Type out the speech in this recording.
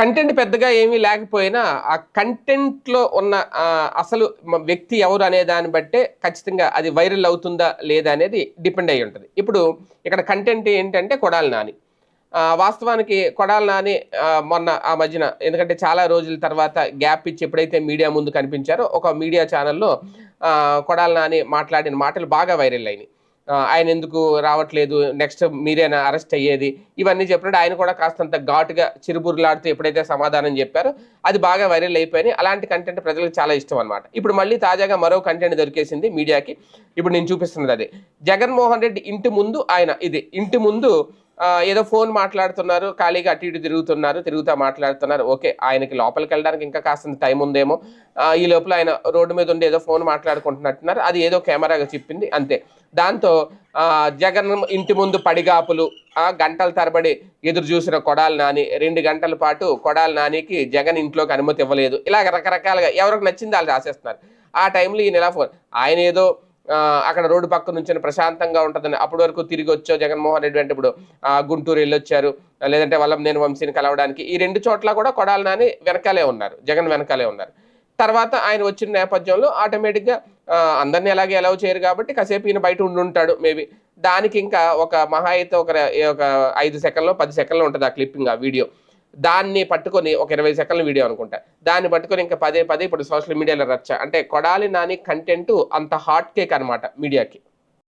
Content పెద్దగా ఏమీ లేకపోయినా ఆ కంటెంట్లో ఉన్న అసలు వ్యక్తి ఎవరు అనే దాన్ని బట్టే ఖచ్చితంగా అది వైరల్ అవుతుందా లేదా అనేది డిపెండ్ అయి ఉంటుంది. ఇప్పుడు ఇక్కడ కంటెంట్ ఏంటంటే కొడాల నాని. వాస్తవానికి కొడాల నాని మొన్న ఆ మధ్యన ఎందుకంటే చాలా రోజుల తర్వాత గ్యాప్ ఇచ్చి ఎప్పుడైతే మీడియా ముందు కనిపించారో ఒక మీడియా ఛానల్లో కొడాల నాని మాట్లాడిన మాటలు బాగా వైరల్ అయినాయి. ఆయన ఎందుకు రావట్లేదు? నెక్స్ట్ మీరేనా అరెస్ట్ అయ్యేది? ఇవన్నీ చెప్పినట్టు ఆయన కూడా కాస్తంత ఘాటుగా చిరుబురులాడుతూ ఎప్పుడైతే సమాధానం చెప్పారో అది బాగా వైరల్ అయిపోయినాయి. అలాంటి కంటెంట్ ప్రజలకు చాలా ఇష్టం అనమాట ఇప్పుడు మళ్ళీ తాజాగా మరో కంటెంట్ దొరికేసింది మీడియాకి. ఇప్పుడు నేను చూపిస్తున్నది అది. జగన్మోహన్ రెడ్డి ఇంటి ముందు ఆయన ఇది ఇంటి ముందు ఏదో ఫోన్ మాట్లాడుతున్నారు ఖాళీగా అటు ఇటు తిరుగుతున్నారు తిరుగుతా మాట్లాడుతున్నారు. ఓకే ఆయనకి లోపలికి వెళ్ళడానికి ఇంకా కాస్త టైం ఉందేమో. ఈ లోపల ఆయన రోడ్డు మీద ఉండి ఏదో ఫోన్ మాట్లాడుకుంటున్నట్టున్నారు. అది ఏదో కెమెరాగా చెప్పింది అంతే. దాంతో జగన్ ఇంటి ముందు పడిగాపులు గంటల తరబడి ఎదురు చూసిన కొడాలి నాని రెండు గంటల పాటు కొడాలి నానికి జగన్ ఇంట్లోకి అనుమతి ఇవ్వలేదు. ఇలాగ రకరకాలుగా ఎవరికి నచ్చింది వాళ్ళు రాసేస్తున్నారు. ఆ టైంలో ఈయన ఎలా ఫోన్ ఆయన ఏదో అక్కడ రోడ్డు పక్క నుంచి ప్రశాంతంగా ఉంటుందని అప్పటి వరకు తిరిగి వచ్చో జగన్మోహన్ రెడ్డి అంటే ఇప్పుడు గుంటూరు వెళ్ళొచ్చారు. లేదంటే వల్లం నేను వంశీని కలవడానికి ఈ రెండు చోట్ల కూడా కొడాలి నాని వెనకాలే ఉన్నారు. జగన్ వెనకాలే ఉన్నారు. తర్వాత ఆయన వచ్చిన నేపథ్యంలో ఆటోమేటిక్గా అందరినీ అలాగే అలౌ చేయరు కాబట్టి కాసేపు ఈయన బయట ఉండి ఉంటాడు మేబీ. దానికి ఇంకా ఒక మహా అయితే ఒక ఒక ఐదు సెకండ్లో పది సెకండ్లో ఉంటుంది ఆ క్లిప్పింగ్ ఆ వీడియో దాన్ని పట్టుకొని ఒక ఇరవై సెకండ్ల వీడియో అనుకుంటా. దాన్ని పట్టుకొని ఇంకా పదే పదే ఇప్పుడు సోషల్ మీడియాలో రచ్చ. అంటే కొడాలి నాని కంటెంట్ అంత హాట్ కేక్ అనమాట మీడియాకి.